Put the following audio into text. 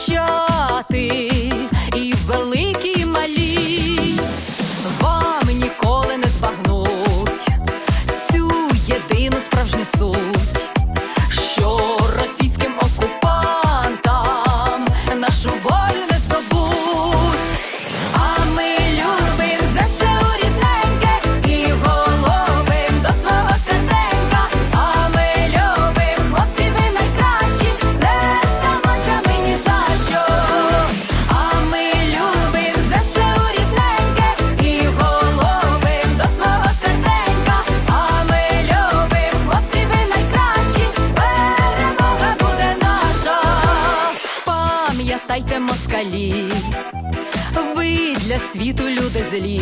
show. Тайте москалі, ви для світу люди злі.